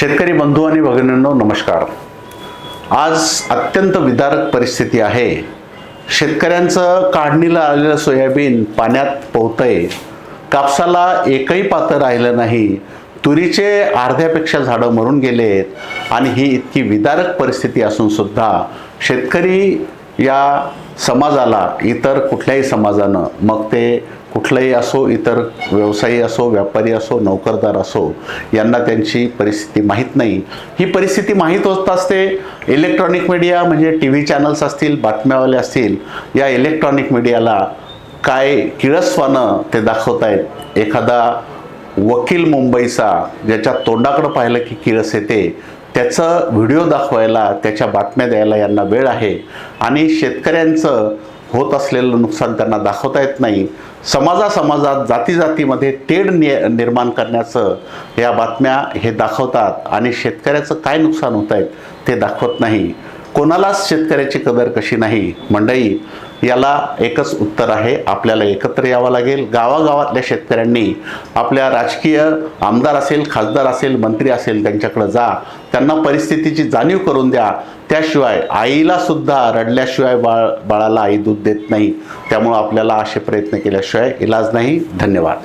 शेतकरी बंधू आणि भगिनींनो नमस्कार. आज अत्यंत विदारक परिस्थिती आहे. शेतकऱ्यांचं काढणीला आलेलं सोयाबीन पाण्यात पोहतंय. कापसाला एकही पातळ राहिलं नाही. तुरीचे अर्ध्यापेक्षा झाडं मरून गेलेत. आणि ही इतकी विदारक परिस्थिती असून सुद्धा शेतकरी या समाजाला इतर कुठल्याही समाजानं मग ते कुठलंही असो इतर व्यवसायी असो व्यापारी असो नोकरदार असो यांना त्यांची परिस्थिती माहीत नाही. ही परिस्थिती माहीत होत असते इलेक्ट्रॉनिक मीडिया म्हणजे टी व्ही चॅनल्स असतील बातम्यावाले असतील या इलेक्ट्रॉनिक मीडियाला काय किळस्वानं ते दाखवतायत? एखादा वकील मुंबईचा ज्याच्या तोंडाकडं पाहिलं की किळस येते त्याचं व्हिडिओ दाखवायला त्याच्या बातम्या द्यायला यांना वेळ आहे. आणि शेतकऱ्यांचं होत असलेलं नुकसान त्यांना दाखवता येत नाही. समाजा समाजात जाती जातीमध्ये तेढ नि निर्माण करण्याचं या बातम्या हे दाखवतात. आणि शेतकऱ्याचं काय नुकसान होत आहे ते दाखवत नाही. कोणालाच शेतकऱ्याची कदर कशी नाही? मंडई याला एकच उत्तर आहे. आपल्याला एकत्र यावं लागेल. गावागावातल्या शेतकऱ्यांनी आपल्या राजकीय आमदार असेल खासदार असेल मंत्री असेल त्यांच्याकडे जा. त्यांना परिस्थितीची जाणीव करून द्या. त्याशिवाय आईला सुद्धा रडल्याशिवाय बाळ बाळाला आई दूध देत नाही. त्यामुळं आपल्याला असे प्रयत्न केल्याशिवाय इलाज नाही. धन्यवाद.